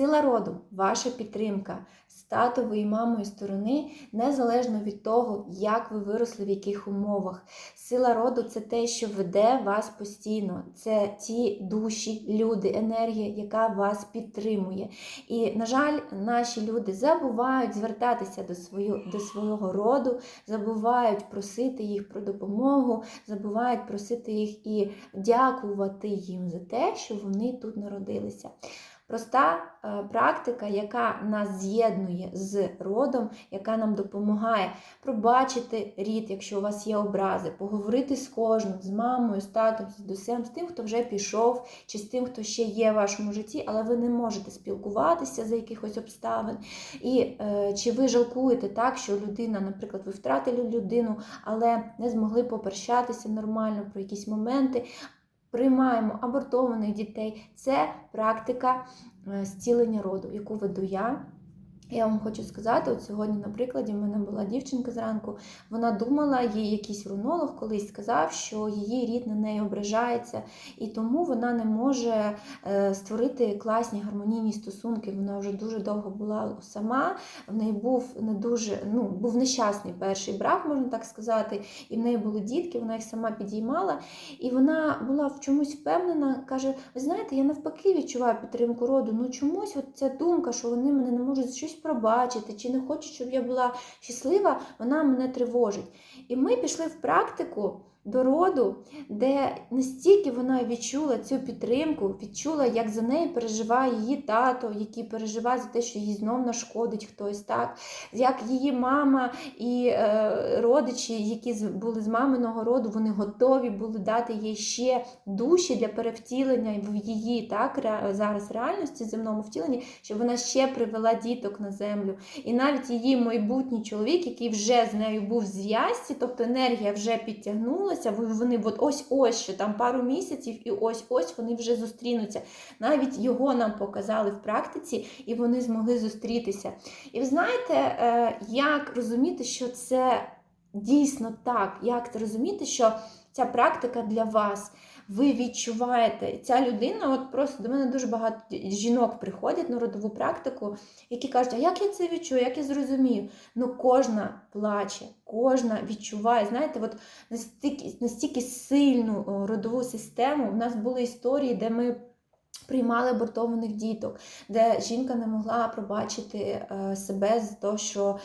Сила роду, ваша підтримка з татової і мамої сторони, незалежно від того, як ви виросли, в яких умовах. Сила роду це те, що веде вас постійно. Це ті душі, люди, енергія, яка вас підтримує. І, на жаль, наші люди забувають звертатися до, свою, до свого роду, забувають просити їх про допомогу, забувають просити їх і дякувати їм за те, що вони тут народилися. Проста е, практика, яка нас з'єднує з родом, яка нам допомагає пробачити рід, якщо у вас є образи, поговорити з кожним, з мамою, з татом, з дідусем, з тим, хто вже пішов, чи з тим, хто ще є в вашому житті, але ви не можете спілкуватися за якихось обставин. І е, чи ви жалкуєте так, що людина, наприклад, ви втратили людину, але не змогли попрощатися нормально про якісь моменти. Приймаємо абортованих дітей. Це практика е, зцілення роду, яку веду я. Я вам хочу сказати, от сьогодні, на прикладі, в мене була дівчинка зранку, вона думала, їй якийсь рунолог колись сказав, що її рід на неї ображається, і тому вона не може е, створити класні гармонійні стосунки. Вона вже дуже довго була сама, в неї був не дуже, ну, був нещасний перший брак, можна так сказати, і в неї були дітки, вона їх сама підіймала. І вона була в чомусь впевнена, каже: ви знаєте, я навпаки відчуваю підтримку роду. Ну чомусь от ця думка, що вони мене не можуть щось пробачити, чи не хочуть, щоб я була щаслива, вона мене тривожить. І ми пішли в практику до роду, де настільки вона відчула цю підтримку, відчула, як за неї переживає її тато, який переживає за те, що їй знов нашкодить хтось, так, як її мама і е, родичі, які були з маминого роду, вони готові були дати їй ще душі для перевтілення в її так, зараз реальності, земному втіленні, щоб вона ще привела діток на землю. І навіть її майбутній чоловік, який вже з нею був в зв'язці, тобто енергія вже підтягнулася, ви- вони от ось-ось, ще там пару місяців, і ось-ось вони вже зустрінуться. Навіть його нам показали в практиці, і вони змогли зустрітися. І ви знаєте, е, як розуміти, що це дійсно так, як розуміти, що ця практика для вас. Ви відчуваєте, ця людина, от просто до мене дуже багато жінок приходять на родову практику, які кажуть, а як я це відчую, як я зрозумію? Ну, кожна плаче, кожна відчуває. Знаєте, от настільки, настільки сильну родову систему. У нас були історії, де ми. Приймали абортованих діток, де жінка не могла пробачити е, себе за те, що е,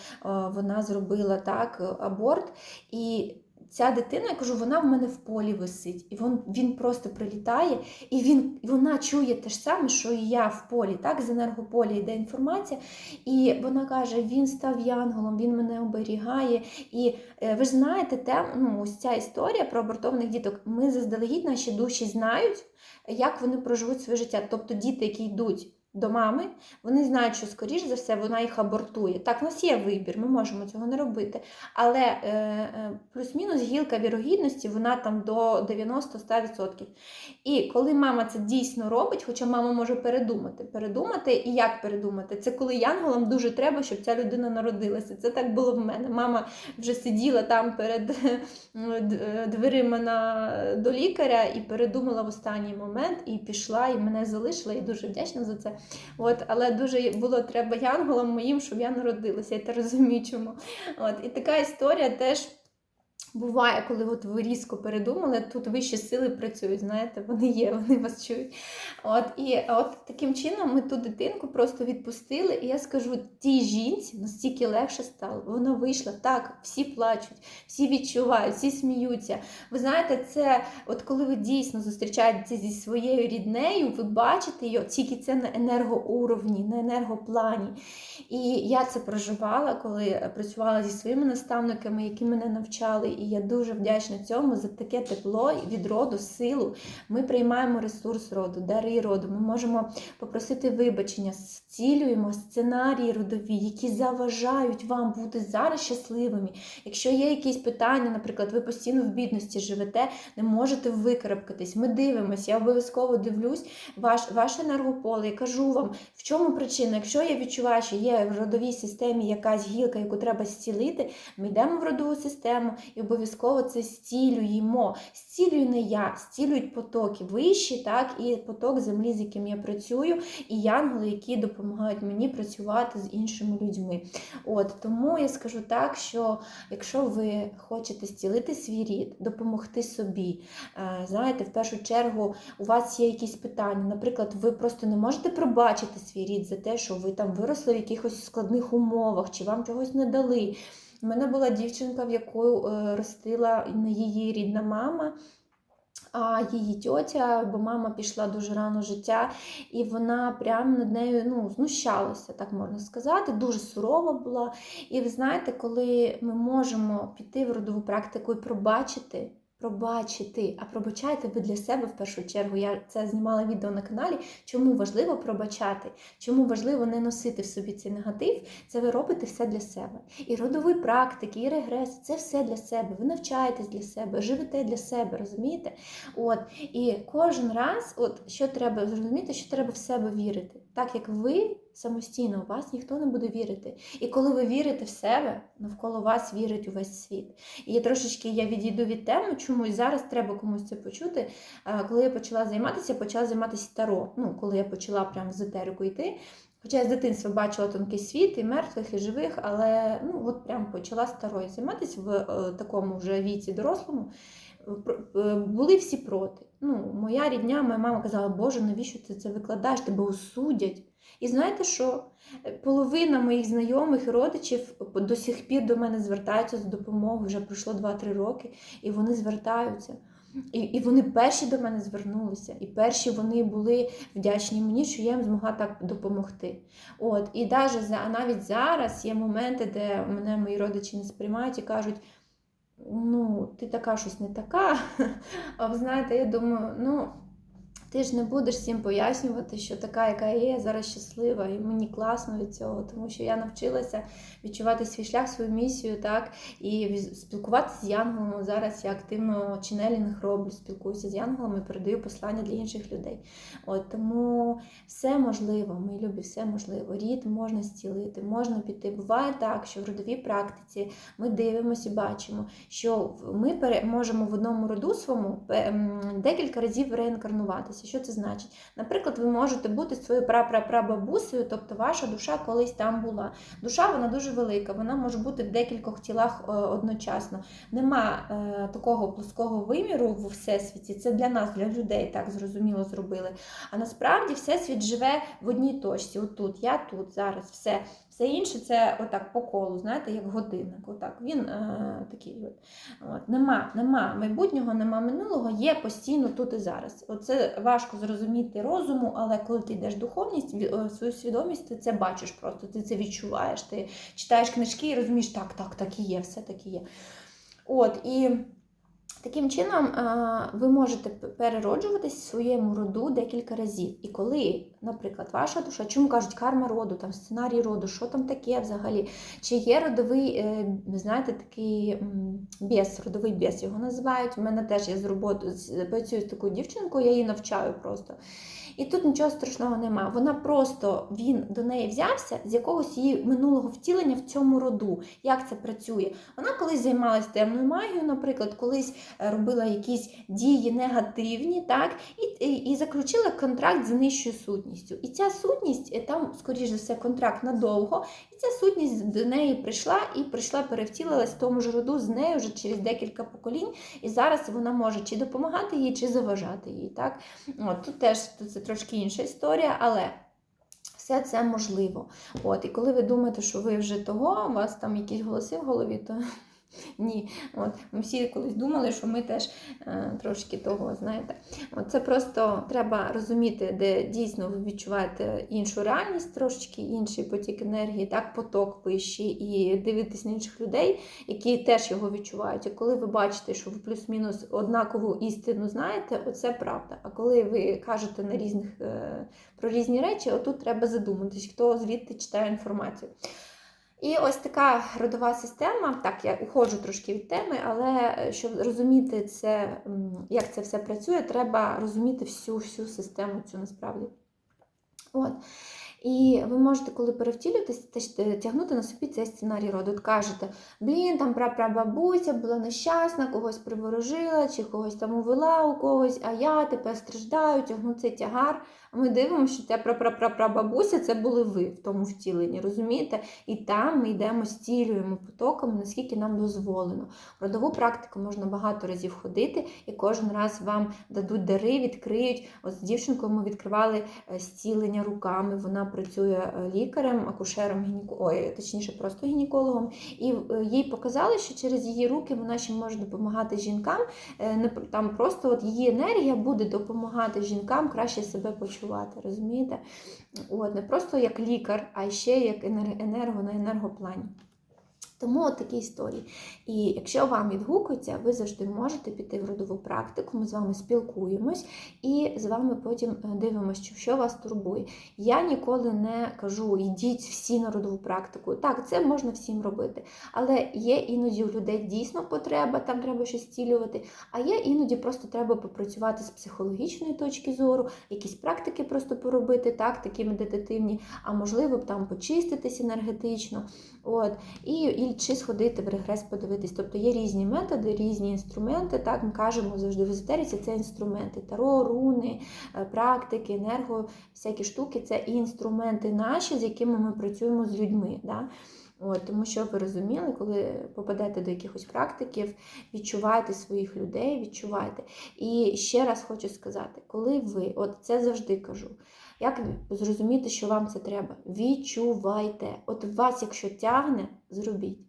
вона зробила так аборт. І ця дитина, я кажу, вона в мене в полі висить, і він, він просто прилітає, і він, вона чує те ж саме, що і я в полі. Так, з енергополя йде інформація. І вона каже: він став янголом, він мене оберігає. І е, ви ж знаєте, те, ну, ось ця історія про абортованих діток. Ми заздалегідь наші душі знають, як вони проживуть своє життя. Тобто діти, які йдуть. До мами, вони знають, що скоріш за все вона їх абортує. Так, у нас є вибір, ми можемо цього не робити. Але е, е, плюс-мінус гілка вірогідності, вона там до 90-100%. І коли мама це дійсно робить, хоча мама може передумати. Передумати і як передумати? Це коли янголам дуже треба, щоб ця людина народилася. Це так було в мене. Мама вже сиділа там перед е, дверима на, до лікаря і передумала в останній момент, і пішла, і мене залишила, і дуже вдячна за це. От, але дуже було треба янголам моїм, щоб я народилася. Я те розумію, чому. От, і така історія теж. Буває, коли от ви різко передумали, тут вищі сили працюють, знаєте, вони є, вони вас чують. От, і от таким чином ми ту дитинку просто відпустили, і я скажу, тій жінці настільки легше стало. Вона вийшла так, всі плачуть, всі відчувають, всі сміються. Ви знаєте, це от коли ви дійсно зустрічаєтеся зі своєю ріднею, ви бачите її тільки це на енергоуровні, на енергоплані. І я це проживала, коли працювала зі своїми наставниками, які мене навчали. І я дуже вдячна цьому за таке тепло від роду, силу. Ми приймаємо ресурс роду, дари роду. Ми можемо попросити вибачення, зцілюємо сценарії родові, які заважають вам бути зараз щасливими. Якщо є якісь питання, наприклад, ви постійно в бідності живете, не можете викарабкатись. Ми дивимося, я обов'язково дивлюсь ваш, ваше енергополе. Я кажу вам, в чому причина. Якщо я відчуваю, що є в родовій системі якась гілка, яку треба зцілити, ми йдемо в родову систему і обов'язково обов'язково це зцілюємо. Зцілюю не я, зцілюють потоки вищі, так, і поток землі, з яким я працюю, і янголи, які допомагають мені працювати з іншими людьми. От Тому я скажу так, що якщо ви хочете зцілити свій рід, допомогти собі, е, знаєте, в першу чергу у вас є якісь питання. Наприклад, ви просто не можете пробачити свій рід за те, що ви там виросли в якихось складних умовах, чи вам чогось не дали. У мене була дівчинка, в яку е, ростила її рідна мама. А її тьотя, бо мама пішла дуже рано життя, і вона прямо над нею ну, знущалася, так можна сказати, дуже сурова була. І ви знаєте, коли ми можемо піти в родову практику і пробачити, пробачити, а пробачайте ви для себе в першу чергу. Я це знімала відео на каналі. Чому важливо пробачати? Чому важливо не носити в собі цей негатив? Це ви робите все для себе. І родові практики, і регрес це все для себе. Ви навчаєтесь для себе, живете для себе, розумієте? От і кожен раз, от що треба зрозуміти, що треба в себе вірити, так як ви самостійно, у вас ніхто не буде вірити. І коли ви вірите в себе, навколо вас вірить увесь світ. І я трошечки я відійду від теми, чому і зараз треба комусь це почути. Коли я почала займатися, я почала займатися таро. Ну, коли я почала прямо з етерику йти. Хоча я з дитинства бачила тонкий світ, і мертвих, і живих, але ну, от прям почала старою займатися в е, такому вже віці дорослому. Е, Були всі проти. Ну, Моя рідня, моя мама казала, Боже, навіщо ти це викладаєш? Тебе осудять. І знаєте що? Половина моїх знайомих і родичів до сих пір до мене звертаються з допомогою, вже пройшло 2-3 роки, і вони звертаються. І і вони перші до мене звернулися, і перші вони були вдячні мені, що я їм змогла так допомогти. От, І навіть, навіть зараз є моменти, де мене мої родичі не сприймають і кажуть, ну, ти така щось не така. А ви знаєте, я думаю, ну. Ти ж не будеш всім пояснювати, що така, яка є, я зараз щаслива, і мені класно від цього, тому що я навчилася відчувати свій шлях, свою місію, так, і спілкуватися з янголами. Зараз я активно ченелінг роблю, спілкуюся з янголами, передаю послання для інших людей. От Тому все можливо, мої любі, все можливо. Рід можна зцілити, можна піти. Буває так, що в родовій практиці ми дивимося і бачимо, що ми можемо в одному роду своєму декілька разів реінкарнуватися. Що це значить? Наприклад, ви можете бути своєю прапрапрабабусею, тобто ваша душа колись там була. Душа вона дуже велика, вона може бути в декількох тілах е, одночасно. Нема е, такого плоского виміру в всесвіті. Це для нас, для людей, так зрозуміло зробили. А насправді всесвіт живе в одній точці. Отут, я тут, зараз, все. Все інше це отак по колу, знаєте, як годинник. Отак. Він е, такий. От. От. Нема нема майбутнього, нема минулого, є постійно тут і зараз. Оце важко зрозуміти розуму, але коли ти йдеш в духовність, в свою свідомість, ти це бачиш просто, ти це відчуваєш. Ти читаєш книжки і розумієш, так, так, так і є, все так і є. От, і Таким чином, ви можете перероджуватись в своєму роду декілька разів. І коли, наприклад, ваша душа, чому кажуть карма роду, там сценарій роду, що там таке взагалі? Чи є родовий, е, знаєте, такий біс, родовий біс його називають. У мене теж я з роботи працюю з такою дівчинкою, я її навчаю просто. І тут нічого страшного нема. Вона просто він до неї взявся з якогось її минулого втілення в цьому роду. Як це працює? Вона колись займалася темною магією, наприклад, колись е, робила якісь дії негативні, так, і, і, і заключила контракт з нижчою сутністю. І ця сутність, е, там, скоріш за все, контракт надовго, і ця сутність до неї прийшла і прийшла, перевтілилась в тому ж роду з нею вже через декілька поколінь. І зараз вона може чи допомагати їй, чи заважати їй. Так? От, Тут теж тут це трошки інша історія, але. Все це можливо. От, І коли ви думаєте, що ви вже того, у вас там якісь голоси в голові, то ні. От, Ми всі колись думали, що ми теж е, трошки того, знаєте. От, Це просто треба розуміти, де дійсно ви відчуваєте іншу реальність, трошечки інший потік енергії, так, поток вищий, і дивитись на інших людей, які теж його відчувають. І коли ви бачите, що ви плюс-мінус однакову істину знаєте, оце правда. А коли ви кажете на різних, е, про різні речі, отут треба задуматись, хто звідти читає інформацію. І ось така родова система. Так, я уходжу трошки від теми, але е, щоб розуміти це, як це все працює, треба розуміти всю всю систему цю насправді. От. І ви можете, коли перевтілюєтесь, е, тягнути на собі цей сценарій роду. От кажете, блін, там прапрабабуся була нещасна, когось приворожила, чи когось там увела у когось, а я тепер страждаю, тягну цей тягар. Ми дивимося, що ця прапрапрабабуся це були ви в тому втіленні, розумієте? І там ми йдемо, стілюємо потоком, наскільки нам дозволено. Родову практику можна багато разів ходити, і кожен раз вам дадуть дари, відкриють. От з дівчинкою ми відкривали е, зцілення руками. Вона працює е, лікарем, акушером, гініко... Точніше, просто гінекологом. І е, їй показали, що через її руки вона ще може допомагати жінкам. Там просто от її енергія буде допомагати жінкам краще себе почувати. Розумієте? От, не просто як лікар, а ще як енерго на енергоплані. Тому от такі історії. І якщо вам відгукується, ви завжди можете піти в родову практику. Ми з вами спілкуємось і з вами потім е, дивимося, що, вас турбує. Я ніколи не кажу, йдіть всі на родову практику. Так, це можна всім робити. Але є іноді у людей дійсно потреба, там треба щось зцілювати. А є іноді просто треба попрацювати з психологічної точки зору, якісь практики просто поробити, так, такі медитативні, а можливо б там почиститись енергетично. От. І, і чи сходити в регрес, подивитись. Тобто є різні методи, різні інструменти. Так, ми кажемо завжди в езотериці це інструменти. Таро, руни, е, практики, енерго, всякі штуки це і інструменти наші, з якими ми працюємо з людьми. Да? От, тому що ви розуміли, коли попадете до якихось практиків, відчувайте своїх людей, відчувайте. І ще раз хочу сказати, коли ви, от це завжди кажу, як зрозуміти, що вам це треба? Відчувайте. От вас, якщо тягне, зробіть.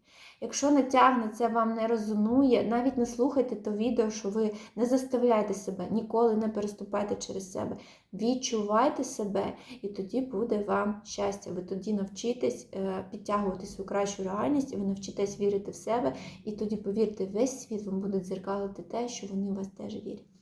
Якщо не тягне, це вам не резонує, навіть не слухайте то відео, що ви не заставляйте себе, ніколи не переступайте через себе. Відчувайте себе, і тоді буде вам щастя. Ви тоді навчитесь е, підтягувати свою кращу реальність, і ви навчитесь вірити в себе, і тоді, повірте, весь світ вам буде дзеркалити те, що вони в вас теж вірять.